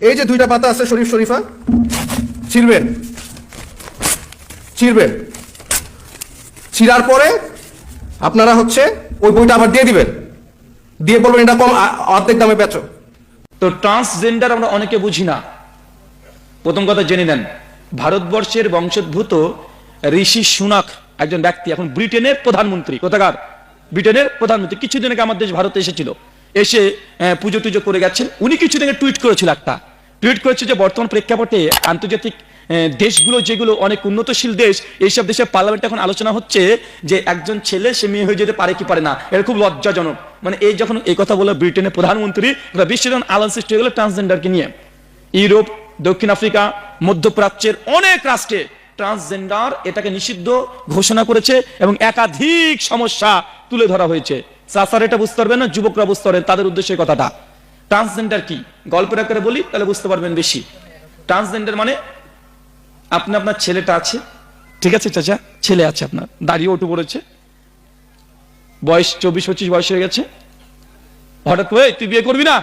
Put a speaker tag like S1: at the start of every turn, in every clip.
S1: এই যে দুইটা পাতা আছে, শরীফ শরীফা ছিঁড়বেন ছিঁড়বেন ছিঁড়ার পরে আপনারা হচ্ছে ওই বইটা আবার দিয়ে দিবেন। দিয়ে বলবেন এটা কম অর্ধেক দামে বেচো।
S2: তো ট্রান্সজেন্ডার আমরা অনেকে বুঝি না। প্রথম কথা জেনে নেন। ভারতবর্ষের বংশোদ্ভূত ঋষি সুনাক একজন ব্যক্তি, এখন ব্রিটেনের প্রধানমন্ত্রী, কোথাকার? ব্রিটেনের প্রধানমন্ত্রী, কিছুদিন আগে আমার দেশ ভারতে এসেছিল। এসে পুজো টুজো করে গেছেন। উনি কিছুদিন আগে টুইট করেছিল একটা। টুইট করেছে যে, বর্তমান প্রেক্ষাপটে আন্তর্জাতিক দেশগুলো যেগুলো অনেক উন্নতশীল দেশ, এইসব দেশের পার্লামেন্টে এখন আলোচনা হচ্ছে যে, একজন ছেলে সে মেয়ে হয়ে যেতে পারে কি পারে না। এটা খুব লজ্জাজনক। মানে এই যখন এই কথা বলে ব্রিটেনের প্রধানমন্ত্রী গোটা বিশ্বের যখন আলোচনা সৃষ্টি হয়ে গেল ট্রান্সজেন্ডারকে নিয়ে। ইউরোপ, দক্ষিণ আফ্রিকা, মধ্যপ্রাচ্যের অনেক রাষ্ট্রে ট্রান্সজেন্ডার এটাকে নিষিদ্ধ ঘোষণা করেছে এবং একাধিক সমস্যা তুলে ধরা হয়েছে। চাষার এটা বুঝতে পারবেন না যুবকরা বুঝতে পারবেন তাদের উদ্দেশ্যে কথাটা। ট্রান্সজেন্ডার কি? গল্পের আকারে বলি তাহলে বুঝতে পারবেন বেশি। ট্রান্সজেন্ডার মানে আপনি আপনার ছেলেটা আছে ঠিক আছে চাচা? ছেলে আছে আপনার দাঁড়িয়ে উঠে পড়েছে। বয়স চব্বিশ পঁচিশ বয়স হয়ে গেছে। হঠাৎ করে তুই বিয়ে করবি না?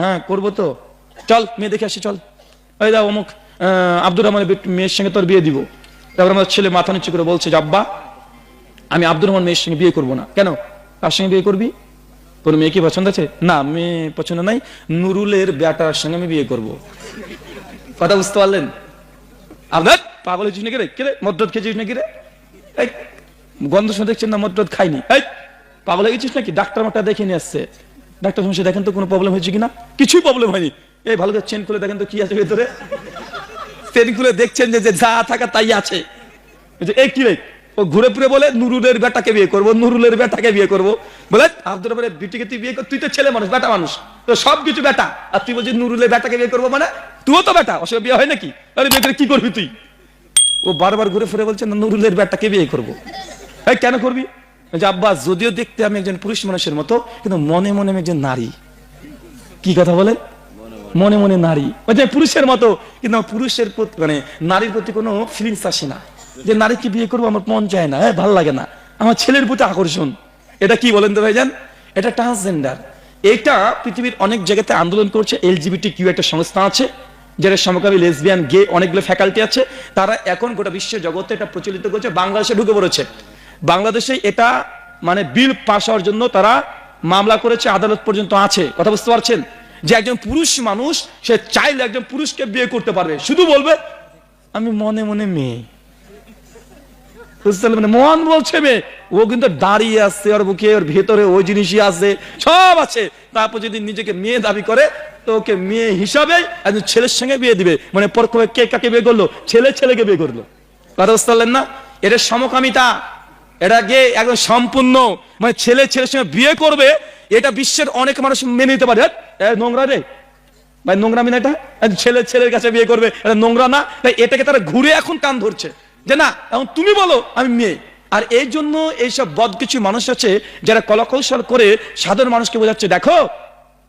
S2: হ্যাঁ করব তো। চল মেয়ে দেখে আসি চল। ওই দা অমুক আব্দুর রহমানের মেয়ের সঙ্গে তোর বিয়ে দিব। তারপর আমার ছেলে মাথা নিচু করে বলছে যে, আব্বা আমি আব্দুর রহমান মেয়ের সঙ্গে বিয়ে করব না। কেন? কার সঙ্গে বিয়ে করবি? তোর মেয়ে কি পছন্দ আছে? না মেয়ে পছন্দ নাই নুরুলের বেটার সঙ্গে আমি বিয়ে করব। কথা বুঝতে পারলেন? আপনার পাগল হয়েছিস নাকি রে? কে রে মদ্রদ খেয়েছিস নাকি রে? এই, গন্ধ শুনে দেখছেন না মদ্রদ খাইনি? এই পাগল হয়ে গেছিস নাকি? ডাক্তার মাটা দেখে নিয়ে আসছে। ডাক্তার সমস্যা দেখেন তো কোনো প্রবলেম হয়েছে কিনা? কিছুই প্রবলেম হয়নি। এই ভালো করে চেন খুলে দেখেন তো কি আছে ভেতরে। চেন খুলে দেখছেন যে যে থাকা তাই আছে। এই কি রে? ও ঘুরে ফিরে বলে, নুরুলের বেটাকে বিয়ে করব, নুরুলের বেটাকে বিয়ে করব। বলে আব্দুর রহমানের বিটিকে তুই বিয়ে কর, তুই তো ছেলে মানুষ, বেটা মানুষ। তো সব কিছু বেটা। আর তুই বলছিস নুরুলের বেটাকে বিয়ে করব মানে তুইও তো বেটা অসুবিধা বিয়ে হয় নাকি? আরে বিয়ে করে কি করবি তুই? ও বারবার ঘুরে ফিরে বলছে, না, নুরুলের বেটাকে বিয়ে করব। এই কেন করবি? যে, আব্বা, যদিও দেখতে আমি একজন পুরুষ মানুষের মতো, কিন্তু মনে মনে আমি একজন নারী। কি কথা বলেন? মনে মনে নারী। যে পুরুষের মতো, কিন্তু পুরুষের প্রতি মানে নারীর প্রতি কোনো ফিলিংস আসে না। যে নারীকে বিয়ে করব আমার মন চায় না হ্যাঁ ভালো লাগে না। আমার ছেলের প্রতি আকর্ষণ। এটা কি বলেন তো ভাইজান? এটা ট্রান্সজেন্ডার এটা পৃথিবীর অনেক জায়গাতে আন্দোলন করছে এলজিবিটি কিউ একটা সংস্থা আছে যারা সমকামী লেসবিয়ান গে অনেকগুলো ফ্যাকাল্টি আছে। তারা এখন গোটা বিশ্ব জগতে এটা প্রচলিত করছে, বাংলাদেশে ঢুকে পড়েছে। বাংলাদেশে এটা মানে বিল পাস হওয়ার জন্য তারা মামলা করেছে, আদালত পর্যন্ত আছে। কথা বুঝতে পারছেন? যে একজন পুরুষ মানুষ, সে চাইলে একজন পুরুষকে বিয়ে করতে পারবে। শুধু বলবে, আমি মনে মনে মেয়ে? মন বলছে মেয়ে ও কিন্তু দাঁড়িয়ে আসছে ওর বুকে, ওর ভেতরে ওই জিনিসই আছে, সব আছে। তারপর যদি নিজেকে মেয়ে দাবি করে, তো ওকে মেয়ে হিসাবে একজন ছেলের সঙ্গে বিয়ে দিবে। মানে পরক্ষণে কে কাকে বিয়ে করল? ছেলে ছেলেকে বিয়ে করল। কথা বুঝতে পারলেন না? এটা সমকামিতা। এটা গিয়ে একদম সম্পূর্ণ। মানে ছেলে ছেলের সঙ্গে বিয়ে করবে, এটা বিশ্বের অনেক মানুষ মেনে নিতে পারে। নোংরা রে। ভাই নোংরা মিনা এটা? ছেলে ছেলের কাছে বিয়ে করবে, এটা নোংরা না। তাই এটাকে তারা ঘুরে এখন কান ধরছে। যে না, এখন তুমি বলো, আমি মেয়ে। আর এই জন্য এইসব বদ কিছু মানুষ আছে, যারা কলাকৌশল করে সাধারণ মানুষকে বোঝাচ্ছে, দেখো,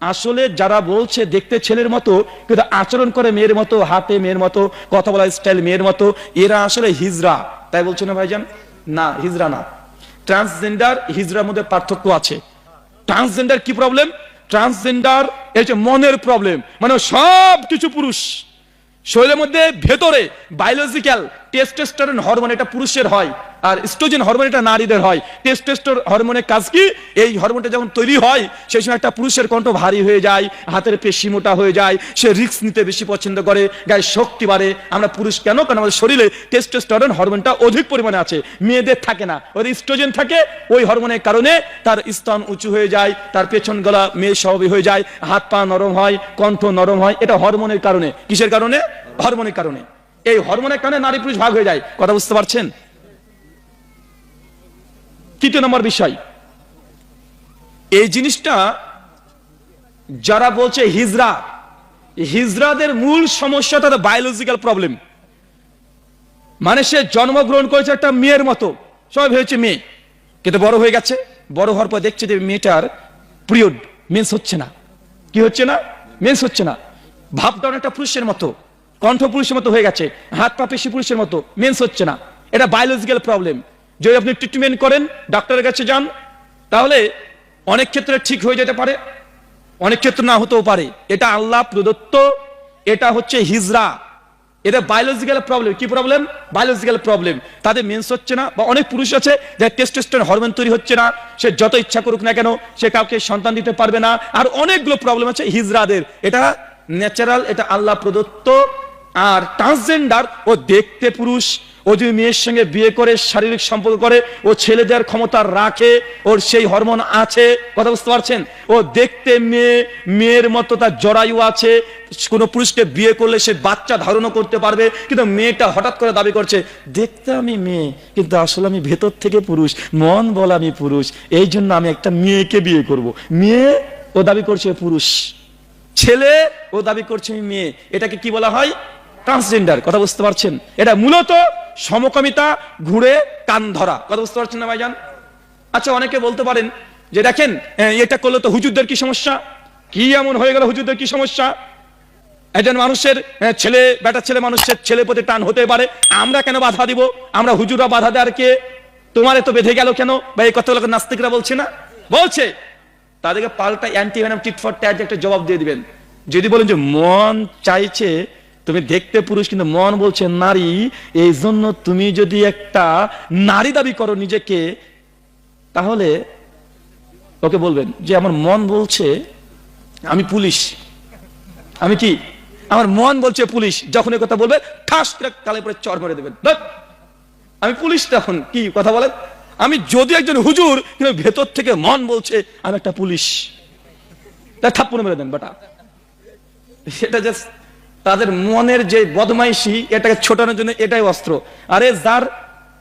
S2: আসলে যারা বলছে দেখতে ছেলের মতো, কিন্তু আচরণ করে মেয়ের মতো, হাতে মেয়ের মতো, কথা বলা স্টাইল মেয়ের মতো, এরা আসলে হিজরা। তাই বলছে না ভাইজান? না, হিজরা না। ট্রান্সজেন্ডার হিজরার মধ্যে পার্থক্য আছে। ট্রান্সজেন্ডার কি প্রবলেম ট্রান্সজেন্ডার এই যে মনের প্রবলেম মানে সব কিছু পুরুষ। শরীরের মধ্যে ভেতরে বায়োলজিক্যাল টেস্টোস্টেরন হরমোন এটা পুরুষের হয়, আর স্ট্রোজেন হরমোন এটা নারীদের হয়। টেস্টোস্টেরন হরমোনের কাজ কি? এই হরমোনটা যখন তৈরি হয়, সেই সময় একটা পুরুষের কণ্ঠ ভারী হয়ে যায়, হাতের পেশি মোটা হয়ে যায়, সে রিস্ক নিতে বেশি পছন্দ করে গায়ে শক্তি বাড়ে। আমরা পুরুষ কেন? কারণ আমাদের শরীরে টেস্টোস্টেরন হরমোনটা অধিক পরিমাণে আছে। মেয়েদের থাকে না। ওদের স্ট্রোজেন থাকে, ওই হরমোনের কারণে তার স্তন উঁচু হয়ে যায়, তার পেছন গলা মেয়ে স্বভাবী হয়ে যায়, হাত পা নরম হয়, কণ্ঠ নরম হয়। এটা হরমোনের কারণে। কিসের কারণে? হরমোনের কারণে। এই হরমোনের কারণে নারী পুরুষ ভাগ হয়ে যায়। কথা বুঝতে পারছেন? তৃতীয় নম্বর বিষয়। এই জিনিসটা যারা বলছে হিজরা, হিজরাদের মূল সমস্যা তাদের বায়োলজিক্যাল প্রবলেম মানে সে জন্মগ্রহণ করেছে একটা মেয়ের মতো। সবাই ভেবেছে মেয়ে। কিন্তু বড় হয়ে গেছে। বড় হওয়ার পর দেখছে যে মেয়েটার পিরিয়ড মেন্স হচ্ছে না। কি হচ্ছে না? মেন্স হচ্ছে না। ভাবটা অনেকটা পুরুষের মতো। কণ্ঠ পুরুষের মতো হয়ে গেছে, হাত পা পেশি পুরুষের মতো মেন্স হচ্ছে না। এটা বায়োলজিক্যাল প্রবলেম যদি আপনি ট্রিটমেন্ট করেন ডাক্তারের কাছে যান, তাহলে অনেক ক্ষেত্রে ঠিক হয়ে যেতে পারে, অনেক ক্ষেত্রে না হতেও পারে। এটা আল্লাহ প্রদত্ত, এটা হচ্ছে হিজরা। এটা বায়োলজিক্যাল প্রবলেম কি প্রবলেম বায়োলজিক্যাল প্রবলেম তাদের মেন্স হচ্ছে না, বা অনেক পুরুষ আছে, যার টেস্টোস্টেরন হরমোন তৈরি হচ্ছে না, সে যত ইচ্ছা করুক না কেন, সে কাউকে সন্তান দিতে পারবে না। আর অনেকগুলো প্রবলেম আছে হিজরাদের। এটা ন্যাচারাল এটা আল্লাহ প্রদত্ত। আর ট্রান্সজেন্ডার ও দেখতে পুরুষ, ও যদি মেয়ের সঙ্গে বিয়ে করে, শারীরিক সম্পর্ক করে, ও ছেলে দেওয়ার ক্ষমতা রাখে, ওর সেই হরমোন আছে, কথা বুঝতে পারছেন? ও দেখতে মেয়ে, মেয়ের মতো তার জরায়ু আছে, কোনো পুরুষকে বিয়ে করলে সে বাচ্চা ধারণও করতে পারবে, কিন্তু মেয়েটা হঠাৎ করে দাবি করছে, দেখতে আমি মেয়ে, কিন্তু আসলে আমি ভেতর থেকে পুরুষ, মন বলে আমি পুরুষ, এই জন্য আমি একটা মেয়েকে বিয়ে করব। মেয়ে, ও দাবি করছে পুরুষ। ছেলে, ও দাবি করছে মেয়ে। এটাকে কি বলা হয়? ট্রান্সজেন্ডার, কথা বুঝতে পারছেন? এটা মূলত সমকামিতা, ঘুরে, কান ধরা। কথা বুঝতে পারছেন না ভাইজান? আচ্ছা অনেকে বলতে পারেন যে দেখেন এটা করলে তো হুজুরদের কি সমস্যা? কি এমন হয়ে গেল হুজুরদের কি সমস্যা? একজন মানুষের ছেলে, বেটা ছেলে মানুষের ছেলে প্রতি টান হতে পারে। আমরা কেন বাধা দিব? আমরা হুজুরা বাধা দেওয়ার কে? তোমার এত বেঁধে গেল কেন? বা এই কথাগুলোকে নাস্তিকরা বলছে না? বলছে। তাদেরকে পাল্টা anti venom tit for tat একটা জবাব দিয়ে দিবেন। যদি বলেন যে মন চাইছে তুমি দেখতে পুরুষ, কিন্তু মন বলছে নারী এই জন্য তুমি যদি একটা নারী দাবি করো নিজেকে, তাহলে ওকে বলবেন যে আমার মন বলছে আমি পুলিশ। আমি কি? আমার মন বলছে পুলিশ। যখন এই কথা বলবে, ঠাস করে পরে চর মেরে দেবেন। আমি পুলিশ তখন, কি কথা বলেন? আমি যদি একজন হুজুর, কিন্তু ভেতর থেকে মন বলছে আমি একটা পুলিশ। তা থাপ্পড় মেরে দেন বাটা। সেটা জাস্ট তাদের মনের যে বদমাইশি, এটাকে ছোটানোর জন্য এটাই অস্ত্র। আরে যার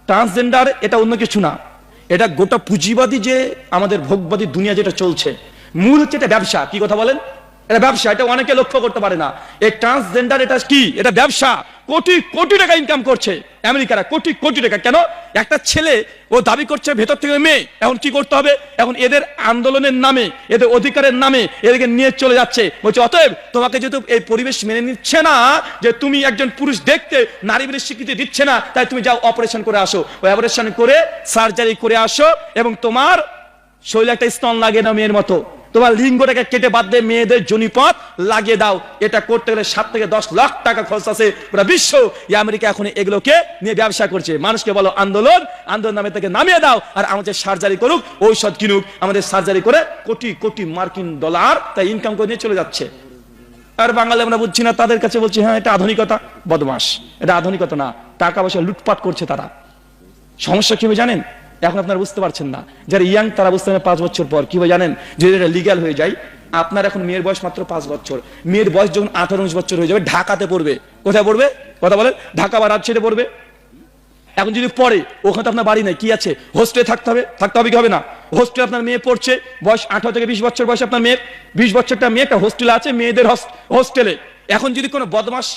S2: ট্রান্সজেন্ডার এটা অন্য কিছু না। এটা গোটা পুঁজিবাদী যে আমাদের ভোগবাদী দুনিয়া যেটা চলছে। মূল হচ্ছে এটা ব্যবসা। কি কথা বলেন? এটা ব্যবসা। এটা অনেকে লক্ষ্য করতে পারে না। এই ট্রান্সজেন্ডার এটা কি? এটা ব্যবসা। কোটি কোটি টাকা ইনকাম করছে আমেরিকারা, কোটি কোটি টাকা। কেন? একটা ছেলে ও দাবি করছে ভেতর থেকে মেয়ে, এখন কি করতে হবে? এখন এদের আন্দোলনের নামে, এদের অধিকারের নামে এদেরকে নিয়ে চলে যাচ্ছে। বলছে, অতএব তোমাকে যেহেতু এই পরিবেশ মেনে নিচ্ছে না, যে তুমি একজন পুরুষ দেখতে নারী বলে স্বীকৃতি দিচ্ছে না, তাই তুমি যাও অপারেশন করে আসো। ওই অপারেশন করে সার্জারি করে আসো এবং তোমার শরীরে একটা স্তন লাগে না মেয়ের মতো। তোমার লিঙ্গটাকে কেটে বাদ দিয়ে মেয়েদের জনিপথ লাগিয়ে দাও। এটা করতে গেলে সাত থেকে দশ লাখ টাকা খরচ আছে পুরো বিশ্ব। এই আমেরিকা এখন এগুলোকে নিয়ে ব্যবসা করছে। মানুষকে বলো, আন্দোলন আন্দোলন নামে থেকে নামিয়ে দাও আর আমাদের সার্জারি করুক, ঔষধ কিনুক, আমাদের সার্জারি করে কোটি কোটি মার্কিন ডলার তাই ইনকাম করে নিয়ে চলে যাচ্ছে। আর বাঙালি আমরা বুঝছি না, তাদের কাছে বলছি হ্যাঁ এটা আধুনিকতা। বদমাস এটা আধুনিকতা না। টাকা পয়সা লুটপাট করছে তারা। সমস্যা কি জানেন? এখন আপনারা বুঝতে পারছেন না। যারা ইয়াং তারা বুঝতে পারবেন পাঁচ বছর পর। কি জানেন? যদি এটা লিগ্যাল হয়ে যায়, আপনার এখন মেয়ের বয়স মাত্র পাঁচ বছর। মেয়ের বয়স যখন আঠারো, উনিশ বছর হয়ে যাবে, ঢাকাতে পড়বে। কোথায় পড়বে? কথা বলেন, ঢাকা বা রাজশাহীতে পড়বে। এখন যদি পড়ে, ওখানে তো আপনার বাড়ি নাই, কি আছে? হোস্টেলে থাকতে হবে। থাকতে হবে কি হবে না? হোস্টেলে আপনার মেয়ে পড়ছে, বয়স আঠারো থেকে বিশ বছর বয়স আপনার মেয়ে বিশ বছরটা মেয়ে একটা হোস্টেলে আছে, মেয়েদের হোস্টেলে এখন যদি কোনো বদমাস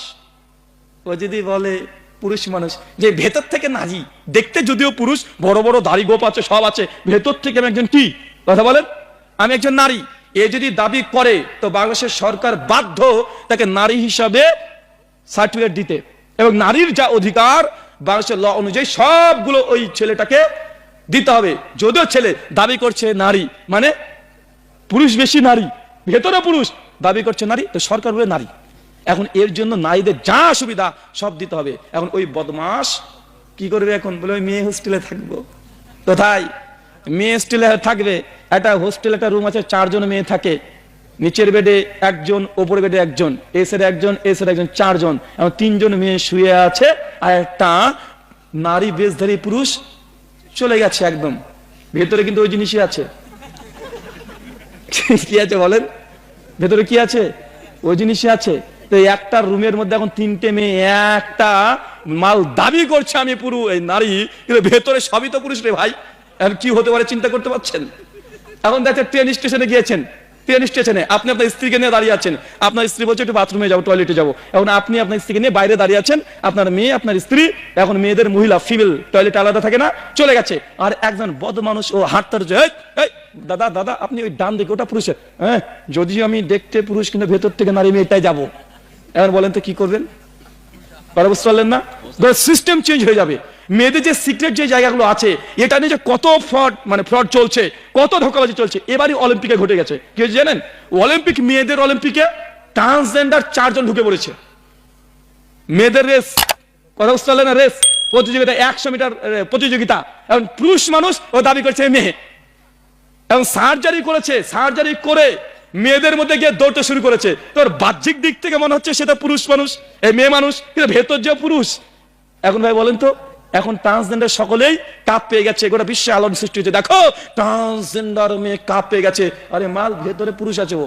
S2: ও যদি বলে পুরুষ মানুষ, যে ভেতর থেকে নারী দেখতে যদিও পুরুষ, বড় বড় দাড়ি গোপ আছে, সব আছে, ভেতর থেকে আমি একজন কি? কথা বলেন। আমি একজন নারী, এ যদি দাবি করে, তো বাংলাদেশের সরকার বাধ্য তাকে নারী হিসাবে সার্টিফিকেট দিতে। এবং নারীর যা অধিকার, বাংলাদেশের ল অনুযায়ী সবগুলো ওই ছেলেটাকে দিতে হবে। যদিও ছেলে দাবি করছে নারী মানে পুরুষ বেশি নারী, ভেতরে পুরুষ দাবি করছে নারী, তো সরকার বলে নারী। এখন এর জন্য নারীদের যা সুবিধা, সব দিতে হবে। এখন ওই বদমাস কি করবে এখন? বলে ওই মেয়ে হোস্টেলে থাকব। কোথায়? মেয়ে হোস্টেলে থাকবে। একটা হোস্টেল একটা রুম আছে, চারজন মেয়ে থাকে। নিচের বেডে একজন ওপর বেডে একজন এসের একজন এসের একজন, চারজন। এবং তিনজন মেয়ে শুয়ে আছে আর একটা নারী বেশধারী পুরুষ চলে গেছে একদম। ভেতরে কিন্তু ওই জিনিসই আছে। কি আছে বলেন? ভেতরে কি আছে? ওই জিনিসই আছে। তো একটা রুমের মধ্যে এখন তিনটে মেয়ে একটা মাল দাবি করছে আমি পুরো এই নারী কিন্তু ভেতরে সবই তো পুরুষ রে ভাই। এখন কি হতে পারে চিন্তা করতে পারছেন? এখন দেখছেন ট্রেন স্টেশনে গিয়েছেন ট্রেন স্টেশনে আপনি আপনার স্ত্রীকে নিয়ে দাঁড়িয়ে আছেন আপনার স্ত্রী বলছে একটু বাথরুমে যাব টয়লেটে যাব এখন আপনি আপনার স্ত্রীকে নিয়ে বাইরে দাঁড়িয়ে আছেন আপনার মেয়ে আপনার স্ত্রী এখন মেয়েদের মহিলা ফিমেল টয়লেট আলাদা থাকে না চলে গেছে। আর একজন বদ মানুষ ও হাঁটতে যে "এই, এই, দাদা দাদা আপনি ওই ডান দিকে ওটা পুরুষের। হ্যাঁ যদিও আমি দেখতে পুরুষ কিন্তু ভেতর থেকে নারী মেয়েটাই যাব। এখন বলেন তো কি করবেন? কথা বুঝতে পারলেন না? সিস্টেম চেঞ্জ হয়ে যাবে। মেয়েদের যে সিক্রেট যে জায়গাগুলো আছে, এটা নিয়ে যে কত ফ্রড মানে ফ্রড চলছে, কত ধোকাবাজি চলছে, এবারই অলিম্পিকে ঘটে গেছে। কি জানেন? অলিম্পিক মেয়েদের অলিম্পিকে ট্রান্সজেন্ডার চারজন ঢুকে পড়েছে। মেয়েদের রেস কথা বুঝতে পারলে না? রেস প্রতিযোগিতা, একশো মিটার প্রতিযোগিতা। এখন পুরুষ মানুষ ও দাবি করছে, মেয়ে। এবং সার্জারি করেছে সার্জারি করে মেয়েদের মধ্যে গিয়ে দৌড়তে শুরু করেছে। তোর বাহ্যিক দিক থেকে মনে হচ্ছে সেটা পুরুষ মানুষ, এই মেয়ে মানুষ, কিন্তু ভেতর যে পুরুষ। এখন ভাই বলেন তো, এখন ট্রান্সজেন্ডার সকলেই কাপ পেয়ে গেছে, গোটা বিশ্বে আলোড়ন সৃষ্টি হচ্ছে দেখো ট্রান্সজেন্ডার মেয়ে কাপ পেয়ে গেছে। আরে মাল, ভেতরে পুরুষ আছে ও।